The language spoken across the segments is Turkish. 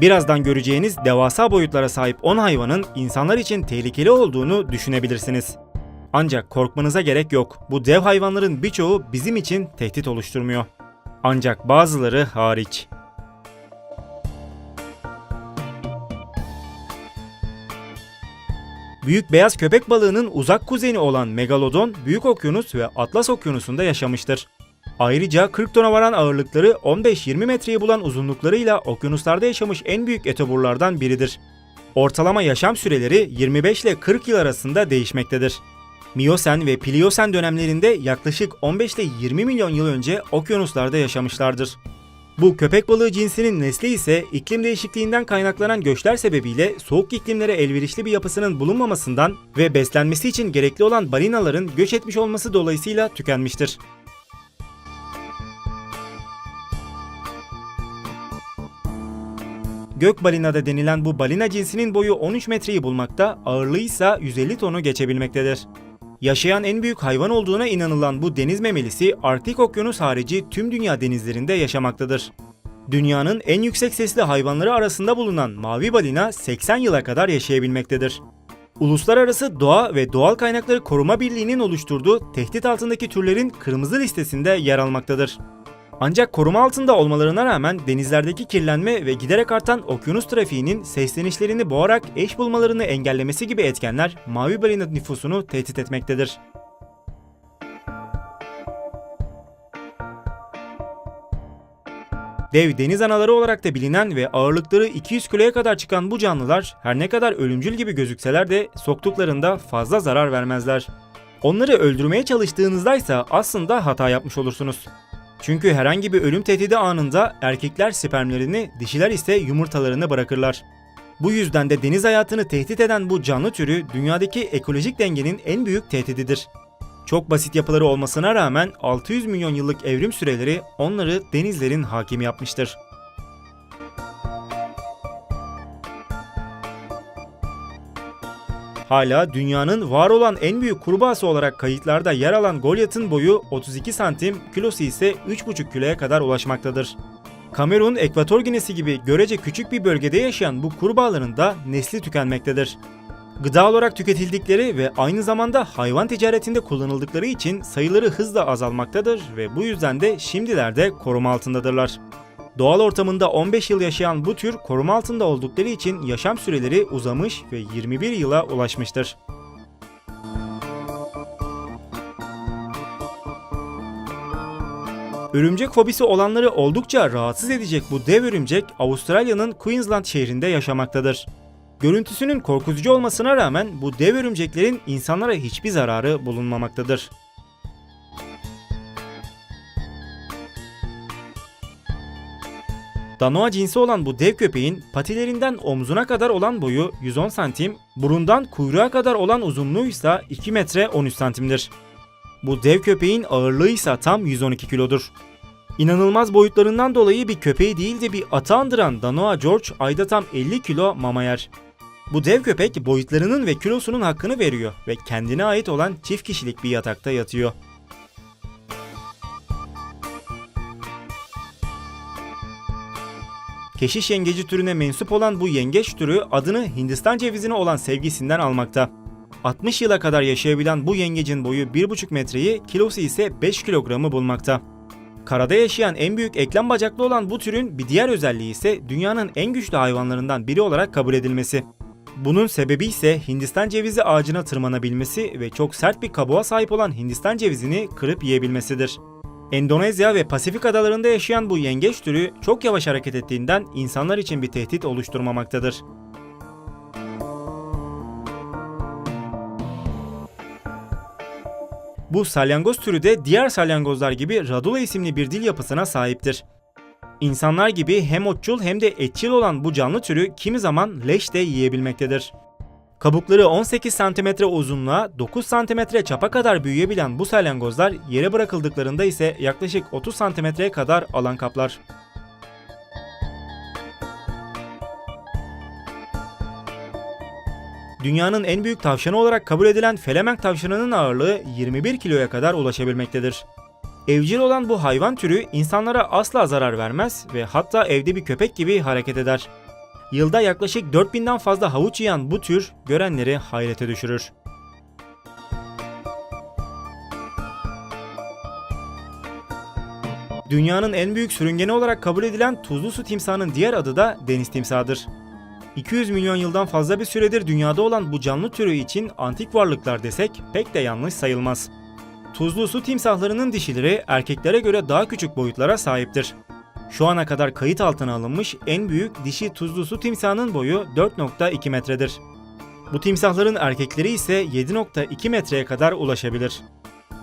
Birazdan göreceğiniz devasa boyutlara sahip 10 hayvanın insanlar için tehlikeli olduğunu düşünebilirsiniz. Ancak korkmanıza gerek yok. Bu dev hayvanların birçoğu bizim için tehdit oluşturmuyor. Ancak bazıları hariç. Büyük beyaz köpek balığının uzak kuzeni olan Megalodon, Büyük Okyanus ve Atlas Okyanusu'nda yaşamıştır. Ayrıca 40 tona varan ağırlıkları 15-20 metreyi bulan uzunluklarıyla okyanuslarda yaşamış en büyük etoburlardan biridir. Ortalama yaşam süreleri 25 ile 40 yıl arasında değişmektedir. Miyosen ve Pliosen dönemlerinde yaklaşık 15 ile 20 milyon yıl önce okyanuslarda yaşamışlardır. Bu köpek balığı cinsinin nesli ise iklim değişikliğinden kaynaklanan göçler sebebiyle soğuk iklimlere elverişli bir yapısının bulunmamasından ve beslenmesi için gerekli olan balinaların göç etmiş olması dolayısıyla tükenmiştir. Gök balinada denilen bu balina cinsinin boyu 13 metreyi bulmakta, ağırlığı ise 150 tonu geçebilmektedir. Yaşayan en büyük hayvan olduğuna inanılan bu deniz memelisi Arktik Okyanus harici tüm dünya denizlerinde yaşamaktadır. Dünyanın en yüksek sesli hayvanları arasında bulunan mavi balina 80 yıla kadar yaşayabilmektedir. Uluslararası Doğa ve Doğal Kaynakları Koruma Birliği'nin oluşturduğu tehdit altındaki türlerin kırmızı listesinde yer almaktadır. Ancak koruma altında olmalarına rağmen denizlerdeki kirlenme ve giderek artan okyanus trafiğinin seslenişlerini boğarak eş bulmalarını engellemesi gibi etkenler mavi balina nüfusunu tehdit etmektedir. Dev deniz anaları olarak da bilinen ve ağırlıkları 200 kiloya kadar çıkan bu canlılar her ne kadar ölümcül gibi gözükseler de soktuklarında fazla zarar vermezler. Onları öldürmeye çalıştığınızda ise aslında hata yapmış olursunuz. Çünkü herhangi bir ölüm tehdidi anında erkekler spermlerini, dişiler ise yumurtalarını bırakırlar. Bu yüzden de deniz hayatını tehdit eden bu canlı türü dünyadaki ekolojik dengenin en büyük tehdididir. Çok basit yapıları olmasına rağmen 600 milyon yıllık evrim süreleri onları denizlerin hakimi yapmıştır. Hala dünyanın var olan en büyük kurbağası olarak kayıtlarda yer alan Goliath'ın boyu 32 santim, kilosu ise 3,5 kiloya kadar ulaşmaktadır. Kamerun, Ekvator Ginesi gibi görece küçük bir bölgede yaşayan bu kurbağaların da nesli tükenmektedir. Gıda olarak tüketildikleri ve aynı zamanda hayvan ticaretinde kullanıldıkları için sayıları hızla azalmaktadır ve bu yüzden de şimdilerde koruma altındadırlar. Doğal ortamında 15 yıl yaşayan bu tür koruma altında oldukları için yaşam süreleri uzamış ve 21 yıla ulaşmıştır. Örümcek fobisi olanları oldukça rahatsız edecek bu dev örümcek Avustralya'nın Queensland şehrinde yaşamaktadır. Görüntüsünün korkutucu olmasına rağmen bu dev örümceklerin insanlara hiçbir zararı bulunmamaktadır. Danoa cinsi olan bu dev köpeğin patilerinden omzuna kadar olan boyu 110 santim, burundan kuyruğa kadar olan uzunluğu ise 2 metre 13 santimdir. Bu dev köpeğin ağırlığı ise tam 112 kilodur. İnanılmaz boyutlarından dolayı bir köpeği değil de bir atı andıran Danoa George ayda tam 50 kilo mama yer. Bu dev köpek boyutlarının ve kilosunun hakkını veriyor ve kendine ait olan çift kişilik bir yatakta yatıyor. Keşiş yengeci türüne mensup olan bu yengeç türü adını Hindistan cevizine olan sevgisinden almakta. 60 yıla kadar yaşayabilen bu yengecin boyu 1,5 metreyi, kilosu ise 5 kilogramı bulmakta. Karada yaşayan en büyük eklem bacaklı olan bu türün bir diğer özelliği ise dünyanın en güçlü hayvanlarından biri olarak kabul edilmesi. Bunun sebebi ise Hindistan cevizi ağacına tırmanabilmesi ve çok sert bir kabuğa sahip olan Hindistan cevizini kırıp yiyebilmesidir. Endonezya ve Pasifik adalarında yaşayan bu yengeç türü çok yavaş hareket ettiğinden insanlar için bir tehdit oluşturmamaktadır. Bu salyangoz türü de diğer salyangozlar gibi radula isimli bir dil yapısına sahiptir. İnsanlar gibi hem otçul hem de etçil olan bu canlı türü kimi zaman leş de yiyebilmektedir. Kabukları 18 cm uzunluğa 9 cm çapa kadar büyüyebilen bu salyangozlar yere bırakıldıklarında ise yaklaşık 30 cm'ye kadar alan kaplar. Dünyanın en büyük tavşanı olarak kabul edilen Felemenk tavşanının ağırlığı 21 kiloya kadar ulaşabilmektedir. Evcil olan bu hayvan türü insanlara asla zarar vermez ve hatta evde bir köpek gibi hareket eder. Yılda yaklaşık 4000'den fazla havuç yiyen bu tür görenleri hayrete düşürür. Dünyanın en büyük sürüngeni olarak kabul edilen tuzlu su timsahının diğer adı da deniz timsahıdır. 200 milyon yıldan fazla bir süredir dünyada olan bu canlı türü için antik varlıklar desek pek de yanlış sayılmaz. Tuzlu su timsahlarının dişileri erkeklere göre daha küçük boyutlara sahiptir. Şu ana kadar kayıt altına alınmış en büyük dişi tuzlu su timsahının boyu 4.2 metredir. Bu timsahların erkekleri ise 7.2 metreye kadar ulaşabilir.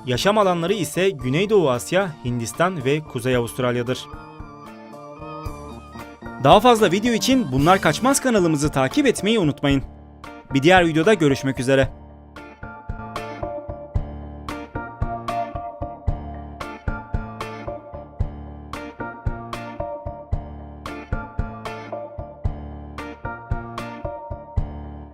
Yaşam alanları ise Güneydoğu Asya, Hindistan ve Kuzey Avustralya'dır. Daha fazla video için Bunlar Kaçmaz kanalımızı takip etmeyi unutmayın. Bir diğer videoda görüşmek üzere.